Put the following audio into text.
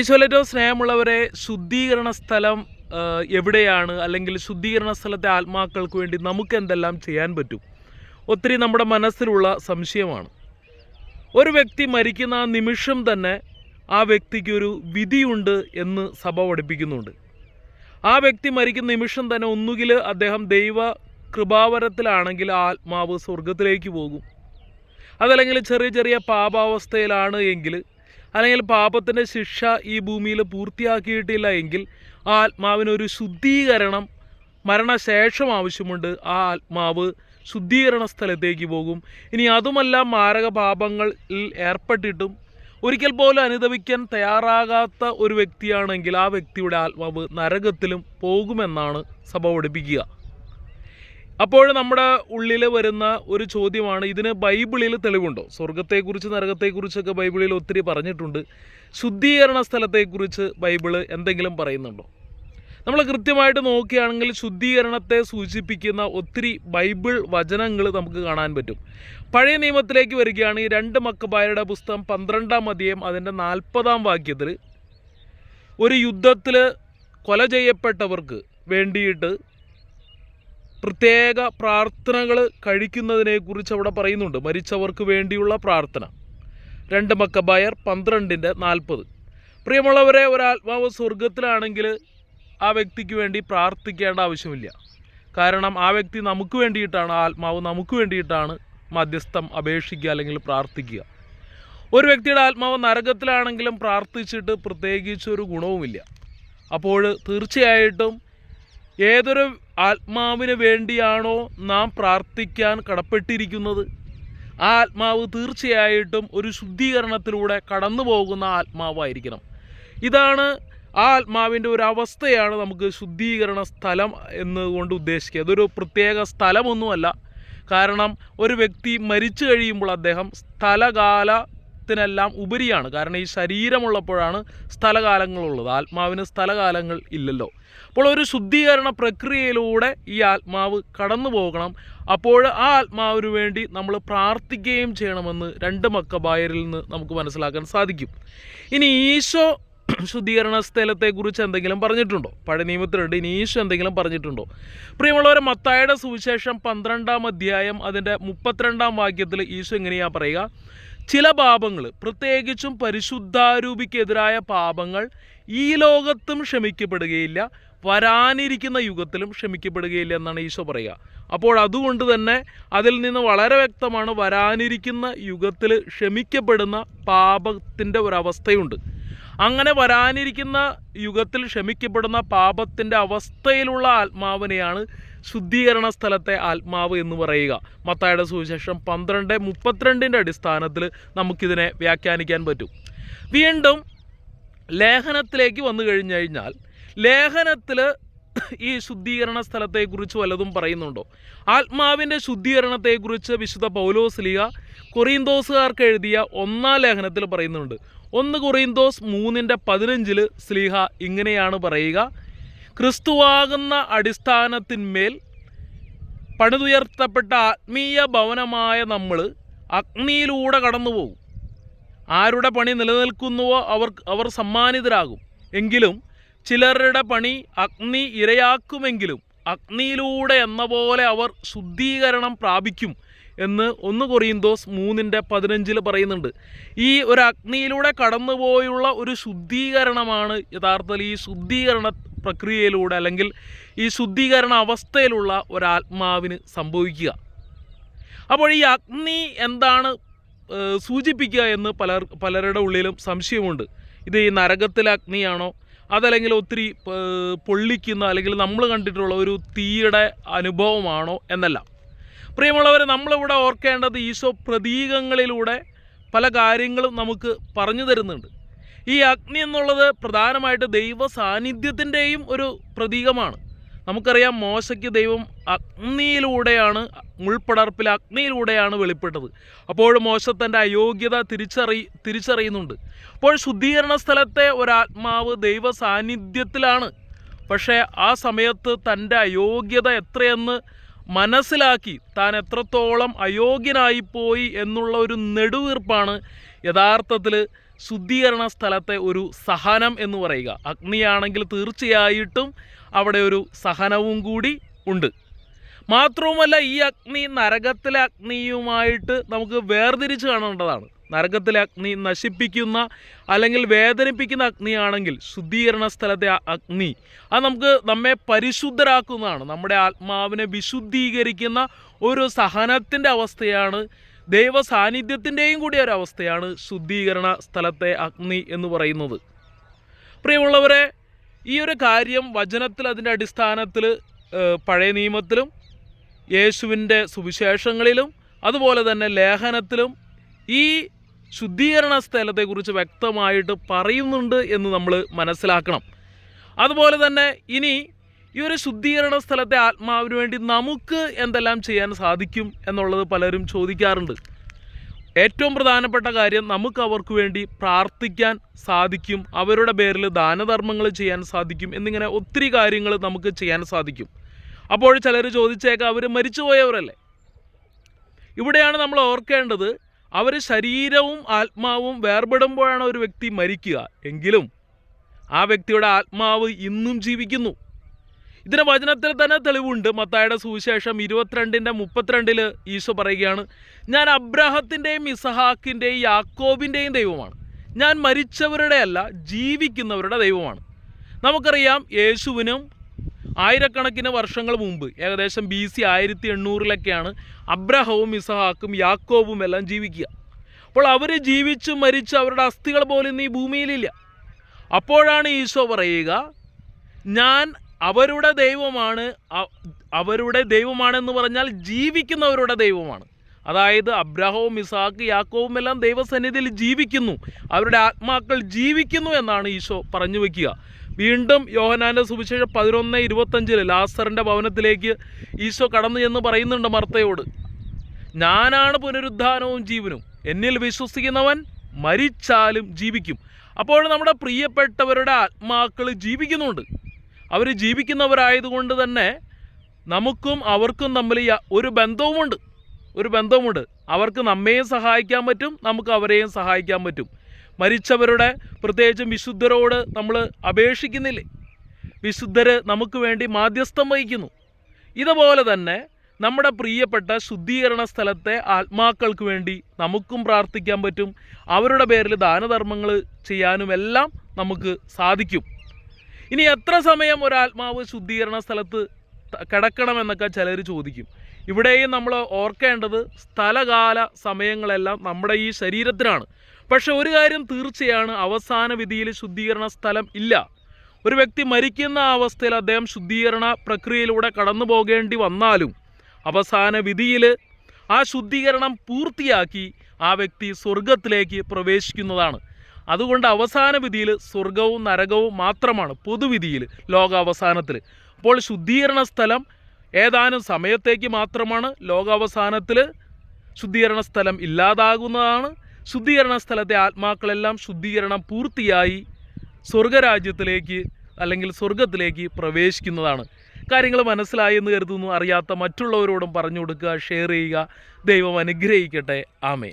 ഈശോലേറ്റവും സ്നേഹമുള്ളവരെ ശുദ്ധീകരണ സ്ഥലം എവിടെയാണ്? അല്ലെങ്കിൽ ശുദ്ധീകരണ സ്ഥലത്തെ ആത്മാക്കൾക്ക് വേണ്ടി നമുക്ക് എന്തെല്ലാം ചെയ്യാൻ പറ്റും? ഒത്തിരി നമ്മുടെ മനസ്സിലുള്ള സംശയമാണ്. ഒരു വ്യക്തി മരിക്കുന്ന ആ നിമിഷം തന്നെ ആ വ്യക്തിക്ക് ഒരു വിധിയുണ്ട് എന്ന് സഭ പഠിപ്പിക്കുന്നുണ്ട്. ആ വ്യക്തി മരിക്കുന്ന നിമിഷം തന്നെ ഒന്നുകിൽ അദ്ദേഹം ദൈവ കൃപാവരത്തിലാണെങ്കിൽ ആത്മാവ് സ്വർഗത്തിലേക്ക് പോകും. അതല്ലെങ്കിൽ ചെറിയ ചെറിയ പാപാവസ്ഥയിലാണ് എങ്കിൽ അല്ലെങ്കിൽ പാപത്തിന്റെ ശിക്ഷ ഈ ഭൂമിയിൽ പൂർത്തിയാക്കിയിട്ടില്ല എങ്കിൽ ആ ആത്മാവിനൊരു ശുദ്ധീകരണം മരണശേഷം ആവശ്യമുണ്ട്. ആ ആത്മാവ് ശുദ്ധീകരണ സ്ഥലത്തേക്ക് പോകും. ഇനി അതുമല്ല മാരക പാപങ്ങളിൽ ഏർപ്പെട്ടിട്ടും ഒരിക്കൽ പോലും അനുദവിക്കാൻ തയ്യാറാകാത്ത ഒരു വ്യക്തിയാണെങ്കിൽ ആ വ്യക്തിയുടെ ആത്മാവ് നരകത്തിലും പോകുമെന്നാണ് സഭ പഠിപ്പിക്കുക. അപ്പോൾ നമ്മുടെ ഉള്ളിൽ വരുന്ന ഒരു ചോദ്യമാണ് ഇതിന് ബൈബിളിൽ തെളിവുണ്ടോ? സ്വർഗത്തെക്കുറിച്ച് നരകത്തെക്കുറിച്ചൊക്കെ ബൈബിളിൽ ഒത്തിരി പറഞ്ഞിട്ടുണ്ട്. ശുദ്ധീകരണ സ്ഥലത്തെക്കുറിച്ച് ബൈബിൾ എന്തെങ്കിലും പറയുന്നുണ്ടോ? നമ്മൾ കൃത്യമായിട്ട് നോക്കുകയാണെങ്കിൽ ശുദ്ധീകരണത്തെ സൂചിപ്പിക്കുന്ന ഒത്തിരി ബൈബിൾ വചനങ്ങൾ നമുക്ക് കാണാൻ പറ്റും. പഴയ നിയമത്തിലേക്ക് വരികയാണെങ്കിൽ രണ്ട് മക്കബായരുടെ പുസ്തകം പന്ത്രണ്ടാം അധ്യയം അതിന്റെ നാൽപ്പതാം വാക്യത്തിൽ ഒരു യുദ്ധത്തിൽ കൊല ചെയ്യപ്പെട്ടവർക്ക് വേണ്ടിയിട്ട് പ്രത്യേക പ്രാർത്ഥനകൾ കഴിക്കുന്നതിനെക്കുറിച്ച് അവിടെ പറയുന്നുണ്ട്. മരിച്ചവർക്ക് വേണ്ടിയുള്ള പ്രാർത്ഥന. രണ്ട് മക്കബായർ പന്ത്രണ്ടിന്റെ നാൽപ്പത്. പ്രിയമുള്ളവരെ ഒരാത്മാവ് സ്വർഗത്തിലാണെങ്കിൽ ആ വ്യക്തിക്ക് വേണ്ടി പ്രാർത്ഥിക്കേണ്ട ആവശ്യമില്ല. കാരണം ആ വ്യക്തി നമുക്ക് വേണ്ടിയിട്ടാണ് ആത്മാവ് നമുക്ക് വേണ്ടിയിട്ടാണ് മധ്യസ്ഥം അപേക്ഷിക്കുക അല്ലെങ്കിൽ പ്രാർത്ഥിക്കുക. ഒരു വ്യക്തിയുടെ ആത്മാവ് നരകത്തിലാണെങ്കിലും പ്രാർത്ഥിച്ചിട്ട് പ്രത്യേകിച്ച് ഒരു ഗുണവുമില്ല. അപ്പോൾ തീർച്ചയായിട്ടും ഏതൊരു ആത്മാവിന് വേണ്ടിയാണോ നാം പ്രാർത്ഥിക്കാൻ കടപ്പെട്ടിരിക്കുന്നത്? ആ ആത്മാവ് തീർച്ചയായിട്ടും ഒരു ശുദ്ധീകരണത്തിലൂടെ കടന്നു പോകുന്ന ആത്മാവായിരിക്കണം. ഇതാണ് ആ ആത്മാവിന്റെ ഒരു അവസ്ഥയാണ് നമുക്ക് ശുദ്ധീകരണ സ്ഥലം എന്നുകൊണ്ട് ഉദ്ദേശിക്കുക. അതൊരു പ്രത്യേക സ്ഥലമൊന്നുമല്ല. കാരണം ഒരു വ്യക്തി മരിച്ചു കഴിയുമ്പോൾ അദ്ദേഹം സ്ഥലകാലത്തിനെല്ലാം ഉപരിയാണ്. കാരണം ഈ ശരീരമുള്ളപ്പോഴാണ് സ്ഥലകാലങ്ങളുള്ളത്. ആത്മാവിന് സ്ഥലകാലങ്ങൾ ഇല്ലല്ലോ. അപ്പോൾ ഒരു ശുദ്ധീകരണ പ്രക്രിയയിലൂടെ ഈ ആത്മാവ് കടന്നു പോകണം. അപ്പോൾ ആ ആത്മാവിന് വേണ്ടി നമ്മൾ പ്രാർത്ഥിക്കുകയും ചെയ്യണമെന്ന് രണ്ട് മക്കബായരിൽ നിന്ന് നമുക്ക് മനസ്സിലാക്കാൻ സാധിക്കും. ഇനി ഈശോ ശുദ്ധീകരണ സ്ഥലത്തെക്കുറിച്ച് എന്തെങ്കിലും പറഞ്ഞിട്ടുണ്ടോ? പഴയ നിയമത്തിലുണ്ട്. ഇനി ഈശോ എന്തെങ്കിലും പറഞ്ഞിട്ടുണ്ടോ? പ്രിയമുള്ളവരെ മത്തായുടെ സുവിശേഷം പന്ത്രണ്ടാം അധ്യായം അതിന്റെ മുപ്പത്തിരണ്ടാം വാക്യത്തിൽ ഈശോ എങ്ങനെയാണ് പറയുക? ചില പാപങ്ങൾ പ്രത്യേകിച്ചും പരിശുദ്ധാരൂപിക്കെതിരായ പാപങ്ങൾ ഈ ലോകത്തും ക്ഷമിക്കപ്പെടുകയില്ല വരാനിരിക്കുന്ന യുഗത്തിലും ക്ഷമിക്കപ്പെടുകയില്ല എന്നാണ് ഈശോ പറയുക. അപ്പോൾ അതുകൊണ്ട് തന്നെ അതിൽ നിന്ന് വളരെ വ്യക്തമാണ് വരാനിരിക്കുന്ന യുഗത്തിൽ ക്ഷമിക്കപ്പെടുന്ന പാപത്തിന്റെ ഒരവസ്ഥയുണ്ട് അങ്ങനെ വരാനിരിക്കുന്ന യുഗത്തിൽ ക്ഷമിക്കപ്പെടുന്ന പാപത്തിന്റെ അവസ്ഥയിലുള്ള ആത്മാവിനെയാണ് ശുദ്ധീകരണ സ്ഥലത്തെ ആത്മാവ് എന്ന് പറയുക. മത്തായുടെ സുവിശേഷം പന്ത്രണ്ട് മുപ്പത്തിരണ്ടിന്റെ അടിസ്ഥാനത്തിൽ നമുക്കിതിനെ വ്യാഖ്യാനിക്കാൻ പറ്റും. വീണ്ടും ലേഖനത്തിലേക്ക് വന്നു കഴിഞ്ഞു കഴിഞ്ഞാൽ ലേഖനത്തിൽ ഈ ശുദ്ധീകരണ സ്ഥലത്തെക്കുറിച്ച് വല്ലതും പറയുന്നുണ്ടോ? ആത്മാവിന്റെ ശുദ്ധീകരണത്തെക്കുറിച്ച് വിശുദ്ധ പൗലോസ്ലിക കൊറിയന്തോസുകാർക്ക് എഴുതിയ ഒന്നാം ലേഖനത്തിൽ പറയുന്നുണ്ട്. ഒന്ന് കൊറിയന്തോസ് മൂന്നിന്റെ പതിനഞ്ചിൽ സ്ലീഹ ഇങ്ങനെയാണ് പറയുക. ക്രിസ്തുവാകുന്ന അടിസ്ഥാനത്തിന്മേൽ പണിതുയർത്തപ്പെട്ട ആത്മീയ ഭവനമായ നമ്മൾ അഗ്നിയിലൂടെ കടന്നു പോകും ആരുടെ പണി നിലനിൽക്കുന്നുവോ അവർ അവർ സമ്മാനിതരാകും. എങ്കിലും ചിലരുടെ പണി അഗ്നി ഇരയാക്കുമെങ്കിലും അഗ്നിയിലൂടെ എന്ന പോലെ അവർ ശുദ്ധീകരണം പ്രാപിക്കും എന്ന് ഒന്ന് കൊറിയന്തോസ് മൂന്നിന്റെ പതിനഞ്ചിൽ പറയുന്നുണ്ട്. ഈ ഒരു അഗ്നിയിലൂടെ കടന്നുപോയുള്ള ഒരു ശുദ്ധീകരണമാണ് യഥാർത്ഥത്തിൽ ഈ ശുദ്ധീകരണ പ്രക്രിയയിലൂടെ അല്ലെങ്കിൽ ഈ ശുദ്ധീകരണ അവസ്ഥയിലുള്ള ഒരാത്മാവിന് സംഭവിക്കുക. അപ്പോൾ ഈ അഗ്നി എന്താണ് സൂചിപ്പിക്കുക എന്ന് പലർ പലരുടെ ഉള്ളിലും സംശയമുണ്ട്. ഇത് ഈ നരകത്തിലെ അഗ്നിയാണോ? അതല്ലെങ്കിൽ ഒത്തിരി പൊള്ളിക്കുന്ന അല്ലെങ്കിൽ നമ്മൾ കണ്ടിട്ടുള്ള ഒരു തീയുടെ അനുഭവമാണോ എന്നല്ല. പ്രിയമുള്ളവരെ നമ്മളിവിടെ ഓർക്കേണ്ടത് ഈശോ പ്രതീകങ്ങളിലൂടെ പല കാര്യങ്ങളും നമുക്ക് പറഞ്ഞു തരുന്നുണ്ട്. ഈ അഗ്നി എന്നുള്ളത് പ്രധാനമായിട്ട് ദൈവ സാന്നിധ്യത്തിന്റെയും ഒരു പ്രതീകമാണ്. നമുക്കറിയാം മോശയ്ക്ക് ദൈവം അഗ്നിയിലൂടെയാണ് മുൾപ്പടർപ്പിൽ അഗ്നിയിലൂടെയാണ് വെളിപ്പെട്ടത്. അപ്പോൾ മോശ തന്റെ അയോഗ്യത തിരിച്ചറി തിരിച്ചറിയുന്നുണ്ട്. അപ്പോൾ ശുദ്ധീകരണ സ്ഥലത്തെ ഒരാത്മാവ് ദൈവ സാന്നിധ്യത്തിലാണ് പക്ഷേ ആ സമയത്ത് തന്റെ അയോഗ്യത എത്രയെന്ന് മനസ്സിലാക്കി താൻ എത്രത്തോളം അയോഗ്യനായിപ്പോയി എന്നുള്ള ഒരു നെടുവീർപ്പാണ് യഥാർത്ഥത്തിൽ ശുദ്ധീകരണ സ്ഥലത്തെ ഒരു സഹനം എന്ന് പറയുക. അഗ്നിയാണെങ്കിൽ തീർച്ചയായിട്ടും അവിടെ ഒരു സഹനവും കൂടി ഉണ്ട്. മാത്രവുമല്ല ഈ അഗ്നി നരകത്തിലെ അഗ്നിയുമായിട്ട് നമുക്ക് വേർതിരിച്ച് കാണേണ്ടതാണ്. നരകത്തിലെ അഗ്നി നശിപ്പിക്കുന്ന അല്ലെങ്കിൽ വേദനിപ്പിക്കുന്ന അഗ്നിയാണെങ്കിൽ ശുദ്ധീകരണ സ്ഥലത്തെ അഗ്നി. അത് നമുക്ക് നമ്മെ പരിശുദ്ധരാക്കുന്നതാണ്. നമ്മുടെ ആത്മാവിനെ വിശുദ്ധീകരിക്കുന്ന ഒരു സഹനത്തിന്റെ അവസ്ഥയാണ്. ദൈവ സാന്നിധ്യത്തിന്റെയും കൂടി ഒരവസ്ഥയാണ് ശുദ്ധീകരണ സ്ഥലത്തെ അഗ്നി എന്ന് പറയുന്നത്. പ്രിയമുള്ളവരെ ഈ ഒരു കാര്യം വചനത്തിൽ അതിന്റെ അടിസ്ഥാനത്തിൽ പഴയ നിയമത്തിലും യേശുവിന്റെ സുവിശേഷങ്ങളിലും അതുപോലെ തന്നെ ലേഖനത്തിലും ഈ ശുദ്ധീകരണ സ്ഥലത്തെക്കുറിച്ച് വ്യക്തമായിട്ട് പറയുന്നുണ്ട് എന്ന് നമ്മൾ മനസ്സിലാക്കണം. അതുപോലെ തന്നെ ഇനി ഈ ഒരു ശുദ്ധീകരണ സ്ഥലത്തെ ആത്മാവിന് വേണ്ടി നമുക്ക് എന്തെല്ലാം ചെയ്യാൻ സാധിക്കും എന്നുള്ളത് പലരും ചോദിക്കാറുണ്ട്. ഏറ്റവും പ്രധാനപ്പെട്ട കാര്യം നമുക്ക് അവർക്ക് വേണ്ടി പ്രാർത്ഥിക്കാൻ സാധിക്കും. അവരുടെ പേരിൽ ദാനധർമ്മങ്ങൾ ചെയ്യാൻ സാധിക്കും. എന്നിങ്ങനെ ഒത്തിരി കാര്യങ്ങൾ നമുക്ക് ചെയ്യാൻ സാധിക്കും. അപ്പോൾ ചിലർ ചോദിച്ചേക്കാം അവർ മരിച്ചുപോയവരല്ലേ? ഇവിടെയാണ് നമ്മൾ ഓർക്കേണ്ടത് അവർ ശരീരവും ആത്മാവും വേർപെടുമ്പോഴാണ് ഒരു വ്യക്തി മരിക്കുക. എങ്കിലും ആ വ്യക്തിയുടെ ആത്മാവ് ഇന്നും ജീവിക്കുന്നു. ഇതിന് വചനത്തിൽ തന്നെ തെളിവുണ്ട്. മത്തായുടെ സുവിശേഷം ഇരുപത്തിരണ്ടിന്റെ മുപ്പത്തിരണ്ടിൽ ഈശോ പറയുകയാണ് ഞാൻ അബ്രാഹത്തിന്റെയും ഇസഹാക്കിന്റെയും യാക്കോബിന്റെയും ദൈവമാണ്. ഞാൻ മരിച്ചവരുടെ അല്ല ജീവിക്കുന്നവരുടെ ദൈവമാണ്. നമുക്കറിയാം യേശുവിനും ആയിരക്കണക്കിന് വർഷങ്ങൾ മുമ്പ് ഏകദേശം ബി സി ആയിരത്തി എണ്ണൂറിലൊക്കെയാണ് അബ്രഹവും ഇസഹാക്കും യാക്കോബും എല്ലാം ജീവിക്കുക. അപ്പോൾ അവർ ജീവിച്ച് മരിച്ച് അവരുടെ അസ്ഥികൾ പോലും ഈ ഭൂമിയിലില്ല. അപ്പോഴാണ് ഈശോ പറയുക ഞാൻ അവരുടെ ദൈവമാണ് അവരുടെ ദൈവമാണെന്ന് പറഞ്ഞാൽ ജീവിക്കുന്നവരുടെ ദൈവമാണ്. അതായത് അബ്രഹവും ഇസാക്ക് യാക്കോവും എല്ലാം ദൈവസന്നിധിയിൽ ജീവിക്കുന്നു. അവരുടെ ആത്മാക്കൾ ജീവിക്കുന്നു എന്നാണ് ഈശോ പറഞ്ഞു വയ്ക്കുക വീണ്ടും യോഹനാന്റെ സുവിശേഷം പതിനൊന്ന് ഇരുപത്തഞ്ചിൽ ലാസറിന്റെ ഭവനത്തിലേക്ക് ഈശോ കടന്നു എന്ന് പറയുന്നുണ്ട് മർത്തയോട്. ഞാനാണ് പുനരുദ്ധാനവും ജീവനും. എന്നിൽ വിശ്വസിക്കുന്നവൻ മരിച്ചാലും ജീവിക്കും. അപ്പോൾ നമ്മുടെ പ്രിയപ്പെട്ടവരുടെ ആത്മാക്കൾ ജീവിക്കുന്നുണ്ട്. അവർ ജീവിക്കുന്നവരായതുകൊണ്ട് തന്നെ നമുക്കും അവർക്കും തമ്മിൽ ഒരു ബന്ധവുമുണ്ട്. ഒരു ബന്ധവുമുണ്ട്. അവർക്ക് നമ്മെയും സഹായിക്കാൻ പറ്റും. നമുക്ക് അവരെയും സഹായിക്കാൻ പറ്റും. മരിച്ചവരുടെ പ്രത്യേകിച്ചും വിശുദ്ധരോട് നമ്മൾ അപേക്ഷിക്കുന്നില്ലേ? വിശുദ്ധർ നമുക്ക് വേണ്ടി മാധ്യസ്ഥം വഹിക്കുന്നു. ഇതുപോലെ തന്നെ നമ്മുടെ പ്രിയപ്പെട്ട ശുദ്ധീകരണ സ്ഥലത്തെ ആത്മാക്കൾക്ക് വേണ്ടി നമുക്കും പ്രാർത്ഥിക്കാൻ പറ്റും. അവരുടെ പേരിൽ ദാനധർമ്മങ്ങൾ ചെയ്യാനും എല്ലാം നമുക്ക് സാധിക്കും. ഇനി എത്ര സമയം ഒരാത്മാവ് ശുദ്ധീകരണ സ്ഥലത്ത് കിടക്കണമെന്നൊക്കെ ചിലർ ചോദിക്കും. ഇവിടെയും നമ്മൾ ഓർക്കേണ്ടത് സ്ഥലകാല സമയങ്ങളെല്ലാം നമ്മുടെ ഈ ശരീരത്തിനാണ്. പക്ഷെ ഒരു കാര്യം തീർച്ചയാണ് അവസാന വിധിയിൽ ശുദ്ധീകരണ സ്ഥലം ഇല്ല. ഒരു വ്യക്തി മരിക്കുന്ന അവസ്ഥയിൽ അദ്ദേഹം ശുദ്ധീകരണ പ്രക്രിയയിലൂടെ കടന്നു പോകേണ്ടി വന്നാലും അവസാന വിധിയിൽ ആ ശുദ്ധീകരണം പൂർത്തിയാക്കി ആ വ്യക്തി സ്വർഗത്തിലേക്ക് പ്രവേശിക്കുന്നതാണ്. അതുകൊണ്ട് അവസാന വിധിയിൽ സ്വർഗവും നരകവും മാത്രമാണ് പൊതുവിധിയിൽ ലോകാവസാനത്തിൽ. അപ്പോൾ ശുദ്ധീകരണ സ്ഥലം ഏതാനും സമയത്തേക്ക് മാത്രമാണ് ലോകാവസാനത്തിൽ ശുദ്ധീകരണ സ്ഥലം ഇല്ലാതാകുന്നതാണ്. ശുദ്ധീകരണ സ്ഥലത്തെ ആത്മാക്കളെല്ലാം ശുദ്ധീകരണം പൂർത്തിയായി സ്വർഗരാജ്യത്തിലേക്ക് അല്ലെങ്കിൽ സ്വർഗത്തിലേക്ക് പ്രവേശിക്കുന്നതാണ്. കാര്യങ്ങൾ മനസ്സിലായി എന്ന് കരുതുന്നു. അറിയാത്ത മറ്റുള്ളവരോടും പറഞ്ഞു കൊടുക്കുക ഷെയർ ചെയ്യുക. ദൈവം അനുഗ്രഹിക്കട്ടെ. ആമേൻ.